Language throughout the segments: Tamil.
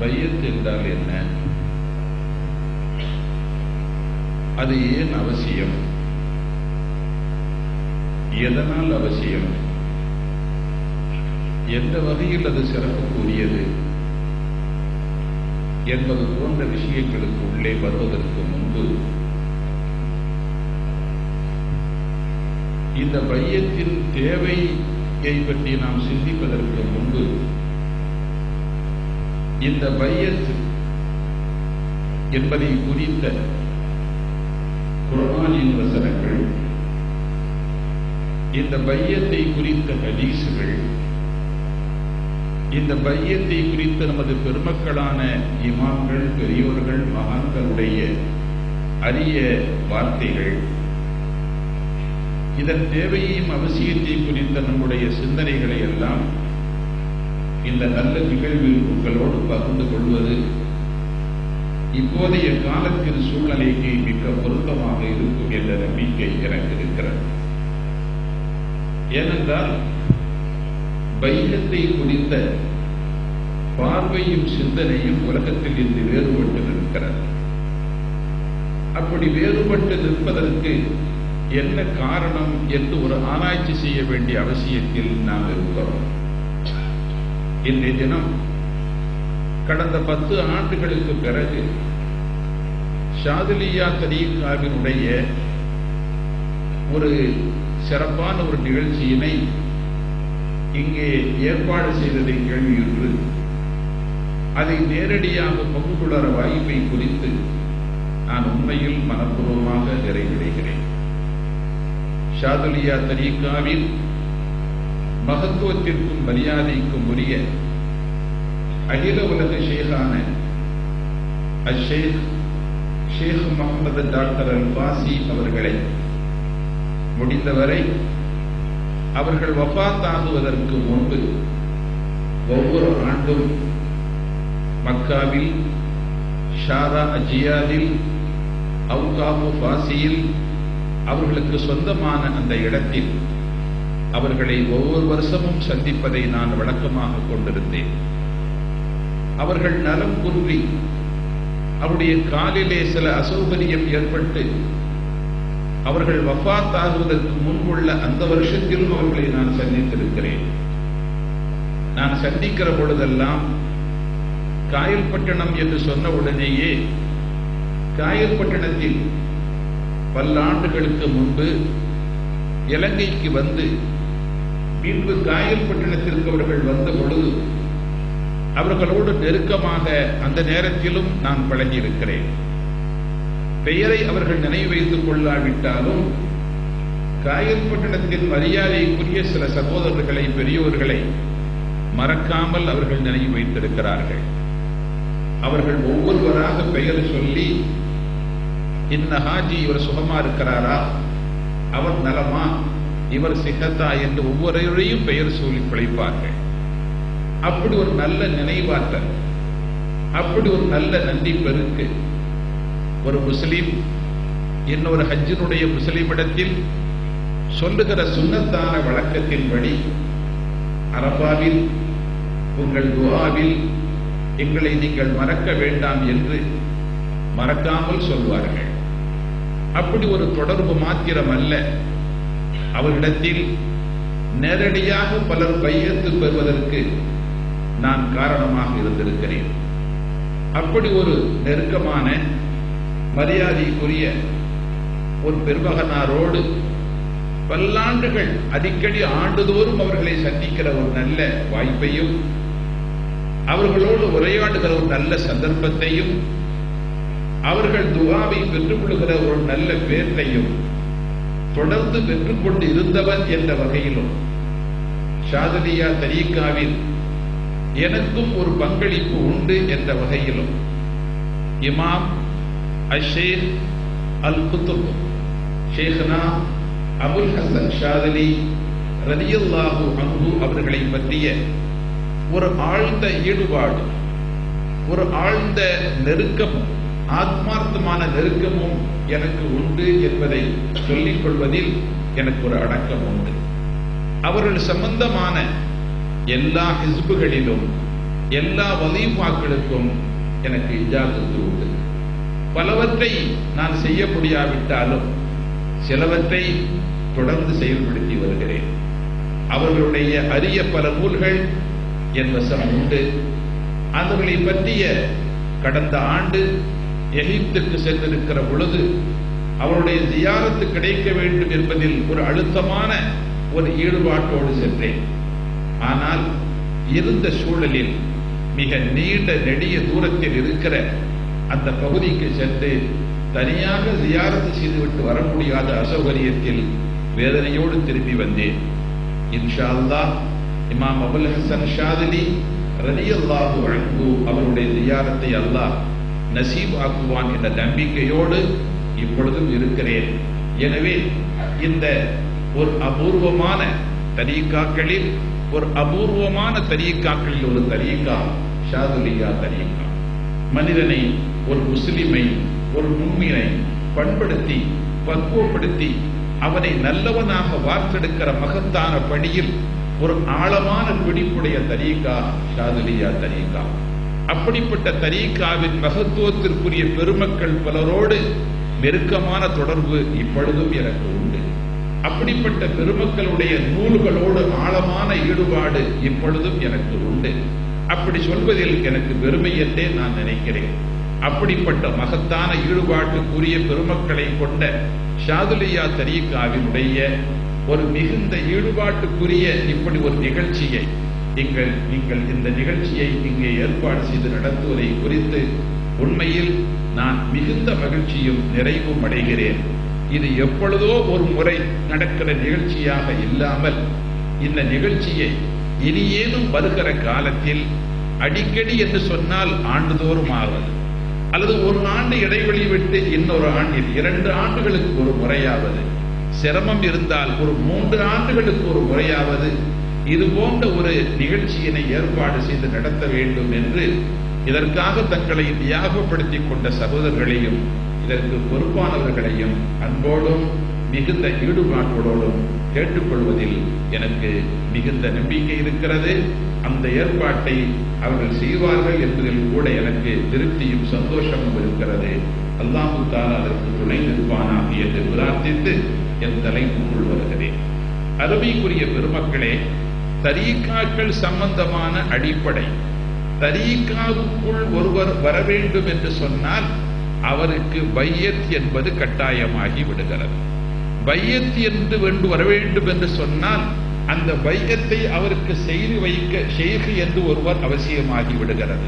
பையத் என்றால் என்ன? அது ஏன் அவசியம்? எதனால் அவசியம்? எந்த வகையில் அது சிறப்புக்குரியது? என்பது போன்ற விஷயங்களுக்கு உள்ளே வருவதற்கு முன்பு இந்த பையத்தின் தேவையை பற்றி நாம் சிந்திப்பதற்கு முன்பு இந்த பையத் என்பதை குறித்த குரானின் வசனங்கள் இந்த பையத்தை குறித்த ஹதீசுகள் இந்த பையத்தை குறித்த நமது பெருமக்களான இமாம்கள் பெரியோர்கள் மகான்களுடைய அரிய வார்த்தைகள் இதன் தேவையையும் அவசியத்தை குறித்த நம்முடைய சிந்தனைகளை எல்லாம் இந்த நல்ல நிகழ்வில் உங்களோடு பகிர்ந்து கொள்வது இப்போதைய காலத்தின் சூழ்நிலைக்கு மிக பொருத்தமாக இருக்கும் என்ற நம்பிக்கை எனக்கு இருக்கிறது. ஏனென்றால் பைகத்தை குறித்த பார்வையும் சிந்தனையும் உலகத்தில் இன்று வேறுபட்டு நிற்கிறது. அப்படி வேறுபட்டு நிற்பதற்கு என்ன காரணம் என்று ஒரு ஆராய்ச்சி செய்ய வேண்டிய அவசியத்தில் நாம் இருக்கிறோம். இன்றைய தினம் கடந்த பத்து ஆண்டுகளுக்கு பிறகு ஷாதுலியா தரீகாவினுடைய ஒரு சிறப்பான ஒரு நிகழ்ச்சியினை இங்கே ஏற்பாடு செய்ததை கேள்வியுற்று அதை நேரடியாக பங்குகொள்கிற வாய்ப்பை குறித்து நான் உண்மையில் மனப்பூர்வமாக நிறைவடைகிறேன் ஷாதுலியா தரீகாவின் மகத்துவத்திற்கும் மரியாதைக்கும் உரிய அகில உலக ஷேகான அஷேக் ஷேக் முகமது டாக்டர் அல் பாசி அவர்களை முடிந்தவரை அவர்கள் வபாத்தாகுவதற்கு முன்பு ஒவ்வொரு ஆண்டும் மக்காவில் ஷாரா அஜியாதில் அவுகாபு பாசியில் அவர்களுக்கு சொந்தமான அந்த இடத்தில் அவர்களை ஒவ்வொரு வருஷமும் சந்திப்பதை நான் வழக்கமாக கொண்டிருந்தேன். அவர்கள் நலம் குருவி. அவருடைய காலிலே சில அசௌகரியம் ஏற்பட்டு அவர்கள் வஃத் ஆகுவதற்கு முன்புள்ள அந்த வருஷத்திலும் அவர்களை நான் சந்தித்திருக்கிறேன். நான் சந்திக்கிற பொழுதெல்லாம் காயல்பட்டினம் என்று சொன்ன உடனேயே காயல்பட்டினத்தில் பல்லாண்டுகளுக்கு முன்பு இலங்கைக்கு வந்து பின்பு காயல்பட்டணத்திற்கு அவர்கள் வந்த பொழுது அவர்களோடு நெருக்கமாக அந்த நேரத்திலும் நான் பழகியிருக்கிறேன். பெயரை அவர்கள் நினைவு வைத்துக் கொள்ளாவிட்டாலும் காயல்பட்டினத்தின் மரியாதைக்குரிய சில சகோதரர்களை பெரியோர்களை மறக்காமல் அவர்கள் நினைவு வைத்திருக்கிறார்கள். அவர்கள் ஒவ்வொருவராக பெயர் சொல்லி இன்ன ஹாஜி இவர் சுகமா இருக்கிறாரா? அவர் நலமா? இவர் சிகத்தா என்று ஒவ்வொருவரையும் பெயர் சொல்லி பிழைப்பார்கள். அப்படி ஒரு நல்ல நினைவாற்றல் அப்படி ஒரு நல்ல நன்றி பெருக்கு. ஒரு முஸ்லீம் இன்னொரு ஹஜ்ஜினுடைய முஸ்லீமிடத்தில் சொல்லுகிற சுண்ணத்தான வழக்கத்தின்படி அரபாவில் உங்கள் துவாவில் எங்களை நீங்கள் மறக்க வேண்டாம் என்று மறக்காமல் சொல்வார்கள். அப்படி ஒரு தொடர்பு மாத்திரம் அல்ல அவரிடத்தில் நேரடியாக பலர் கையெழுத்து பெறுவதற்கு நான் காரணமாக இருந்திருக்கிறேன். அப்படி ஒரு நெருக்கமான மரியாதைக்குரிய ஒரு பெருமகனாரோடு பல்லாண்டுகள் அடிக்கடி ஆண்டுதோறும் அவர்களை சந்திக்கிற ஒரு நல்ல வாய்ப்பையும் அவர்களோடு உரையாடுகிற ஒரு நல்ல சந்தர்ப்பத்தையும் அவர்கள் துவாவை பெற்றுக் கொள்கிற ஒரு நல்ல பேர்த்தையும் தொடர்ந்து பெற்றுக்கொண்டு இருந்தவன் என்ற வகையிலும் ஷாதலியா தரீக்காவில் எனக்கும் ஒரு பங்களிப்பு உண்டு என்ற வகையிலும் இமாம் அஷேக் அல் குத்துப் ஷேഖ்னா அபுல் ஹசன் ஷாதலி ரலியல்லாஹு அன்பு அவர்களை பற்றிய ஒரு ஆழ்ந்த ஈடுபாடு ஒரு ஆழ்ந்த நெருக்கமும் ஆத்மார்த்தமான நெருக்கமும் எனக்கு உண்டு என்பதை சொல்லிக் கொள்வதில் எனக்கு ஒரு அடக்கம் உண்டு. அவர்கள் சம்பந்தமான எல்லா ஹிஸ்புகளிலும் எல்லா வலீஃபாக்களுக்கும் எனக்கு இஜாதத்து உண்டு. பலவற்றை நான் செய்ய முடியாவிட்டாலும் சிலவற்றை தொடர்ந்து செயல்படுத்தி வருகிறேன். அவர்களுடைய அரிய பல நூல்கள் என் வசம் உண்டு. அவர்களை பற்றிய கடந்த ஆண்டு எகிப்திற்கு சென்றிருக்கிற பொழுது அவருடைய ஜியாரத்து கிடைக்க வேண்டும் என்பதில் ஒரு அழுத்தமான ஒரு ஈடுபாட்டோடு சென்றேன். ஆனால் இருந்த சூழலில் மிக நீண்ட நெடிய தூரத்தில் இருக்கிற அந்த பகுதிக்கு சென்று தனியாக ஜியாரத்து செய்துவிட்டு வர முடியாத அசௌகரியத்தில் வேதனையோடு திரும்பி வந்தேன். இன்ஷா அல்லா இமாம் அபுல் ஹசன் ஷாதினி ரலியல்லாஹு அன்ஹு அவருடைய ஜியாரத்தை அல்லாஹ் நசீப் ஆக்குவான் என்ற நம்பிக்கையோடு இப்பொழுதும் இருக்கிறேன். எனவே இந்த ஒரு அபூர்வமான தரீக்காக்களில் ஒரு அபூர்வமான தரீக்காக்களில் ஒரு தரீக்கா ஷாதுலியா தரீக்கா. மனிதனை ஒரு முஸ்லிமை ஒரு முன்மினை பண்படுத்தி பக்குவப்படுத்தி அவனை நல்லவனாக வார்த்தெடுக்கிற மகத்தான பணியில் ஒரு ஆழமான பிடிப்புடைய தரீக்கா ஷாதுலியா தரீக்கா. அப்படிப்பட்ட தரீக்காவின் மகத்துவத்திற்குரிய பெருமக்கள் பலரோடு நெருக்கமான தொடர்பு இப்பொழுதும் எனக்கு உண்டு. அப்படிப்பட்ட பெருமக்களுடைய நூல்களோடு ஆழமான ஈடுபாடு இப்பொழுதும் எனக்கு உண்டு. அப்படி சொல்வதில் எனக்கு பெருமை என்றே நான் நினைக்கிறேன். அப்படிப்பட்ட மகத்தான ஈடுபாட்டுக்குரிய பெருமக்களை கொண்ட ஷாதுலியா தரீக்காவினுடைய ஒரு மிகுந்த ஈடுபாட்டுக்குரிய இப்படி ஒரு நிகழ்ச்சியை நீங்கள் நீங்கள் இந்த நிகழ்ச்சியை இங்கே ஏற்பாடு செய்து நடத்துவதை குறித்து உண்மையில் நான் மிகுந்த மகிழ்ச்சியும் நிறைவும் அடைகிறேன். இது எப்பொழுதோ ஒரு முறை நடக்கிற நிகழ்ச்சியாக இல்லாமல் இந்த நிகழ்ச்சியை இனியேனும் வருகிற காலத்தில் அடிக்கடி என்று சொன்னால் ஆண்டுதோறும் ஆவது அல்லது ஒரு ஆண்டு இடைவெளி விட்டு இன்னொரு ஆண்டில் இரண்டு ஆண்டுகளுக்கு ஒரு முறையாவது. சிரமம் இருந்தால் ஒரு மூன்று ஆண்டுகளுக்கு ஒரு முறையாவது இது போன்ற ஒரு நிகழ்ச்சியினை ஏற்பாடு செய்து நடத்த வேண்டும் என்று இதற்காக தங்களை தியாகப்படுத்திக் கொண்ட சகோதரர்களையும் இதற்கு பொறுப்பானவர்களையும் அன்போடும் மிகுந்த ஈடுபாட்டோடும் கேட்டுக்கொள்வதில் எனக்கு மிகுந்த நம்பிக்கை இருக்கிறது. அந்த ஏற்பாட்டை அவர்கள் செய்வார்கள் என்பதில் கூட எனக்கு திருப்தியும் சந்தோஷமும் இருக்கிறது. அல்லாஹு தாலா அதற்கு துணை நிற்பானாக என்று பிரார்த்தித்து என் தலைப்புக்குள் வருகிறேன். அருமைக்குரிய பெருமக்களே தரீக்காக்கள் சம்பந்தமான அடிப்படை. தரீக்காவுக்குள் ஒருவர் வர வேண்டும் என்று சொன்னால் அவருக்கு பையத் என்பது கட்டாயமாகி விடுகிறது. பையத் என்று வேண்டு வர வேண்டும் என்று சொன்னால் அந்த பையத்தை அவருக்கு செய்து வைக்க ஷேகு என்று ஒருவர் அவசியமாகி விடுகிறது.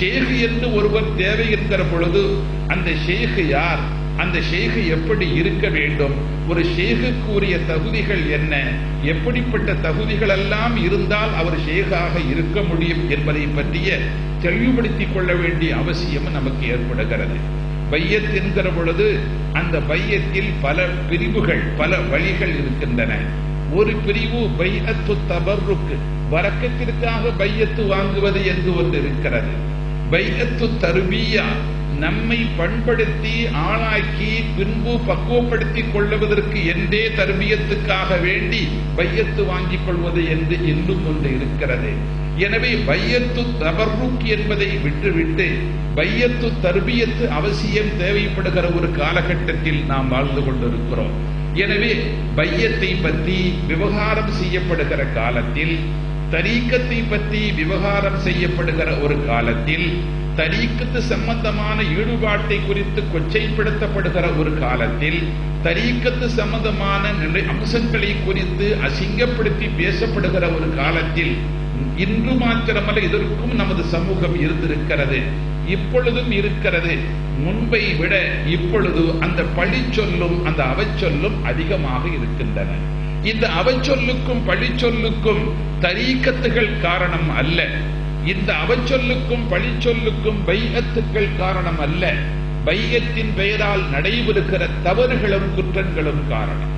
ஷேகு என்று ஒருவர் தேவை என்கிற பொழுது அந்த ஷேகு யார்? அந்த ஷேகு எப்படி இருக்க வேண்டும்? ஒரு ஷேகுக்குரிய தகுதிகள் என்ன? எப்படிப்பட்ட தகுதிகள் எல்லாம் இருந்தால் அவர் ஷேகாக இருக்க முடியும் என்பதை பற்றிய தெளிவுபடுத்திக் கொள்ள வேண்டிய அவசியம் நமக்கு ஏற்படுகிறது. பையத் என்கிற பொழுது அந்த பையத்தில் பல பிரிவுகள் பல வழிகள் இருக்கின்றன. ஒரு பிரிவு பையத்து தபருக்கு வரக்கத்திற்காக பையத்து வாங்குவது என்று ஒன்று இருக்கிறது. பையத்து தருபியா நம்மை பண்படுத்தி ஆளாக்கி பின்பு பக்குவப்படுத்திக் கொள்ளுவதற்கு என்றே தர்பியத்துக்காக வேண்டி பையத்து வாங்கிக் கொள்வது என்று இன்னும் ஒன்று இருக்கிறது. எனவே பையத்து தபர்ருக் என்பதை விட்டுவிட்டு பையத்து தர்பியத்து அவசியம் தேவைப்படுகிற ஒரு காலகட்டத்தில் நாம் வாழ்ந்து கொண்டிருக்கிறோம். எனவே பையத்தை பற்றி விவகாரம் செய்யப்படுகிற காலத்தில் தரீக்கத்தை பற்றி விவகாரம் செய்யப்படுகிற ஒரு காலத்தில் தரீக்கத்து சம்பந்தமான ஈடுபாட்டை குறித்து கொச்சைப்படுத்தப்படுகிற ஒரு காலத்தில் தரீக்கத்து சம்பந்தமான நிலை அம்சங்களை குறித்து அசிங்கப்படுத்தி பேசப்படுகிற ஒரு காலத்தில் இன்று மாத்திரமல்ல இதற்கும் நமது சமூகம் இருந்திருக்கிறது. இப்பொழுதும் இருக்கிறது. முன்பை விட இப்பொழுது அந்த பழி சொல்லும் அந்த அவச்சொல்லும் அதிகமாக இருக்கின்றன. இந்த அவச்சொல்லுக்கும் பழிச்சொல்லுக்கும் தரீக்கத்துகள் காரணம் அல்ல. இந்த அவச்சொல்லுக்கும் பழிச்சொல்லுக்கும் பைகத்துக்கள் காரணம் அல்ல. பையத்தின் பெயரால் நடைபெறுகிற தவறுகளும் குற்றங்களும் காரணம்.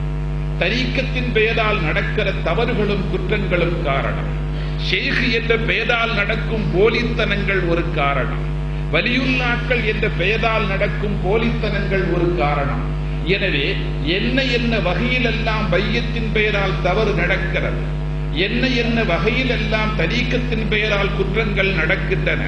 தரீக்கத்தின் பெயரால் நடக்கிற தவறுகளும் குற்றங்களும் காரணம். ஷேக் என்ற பெயரால் நடக்கும் போலித்தனங்கள் ஒரு காரணம். வலியுல்லாக்கள் என்ற பெயரால் நடக்கும் போலித்தனங்கள் ஒரு காரணம். எனவே என்ன என்ன வகையிலெல்லாம் பையத்தின் பெயரால் தவறு நடக்கிறது என்ன என்ன வகையிலெல்லாம் தரீக்கத்தின் பெயரால் குற்றங்கள் நடக்கின்றன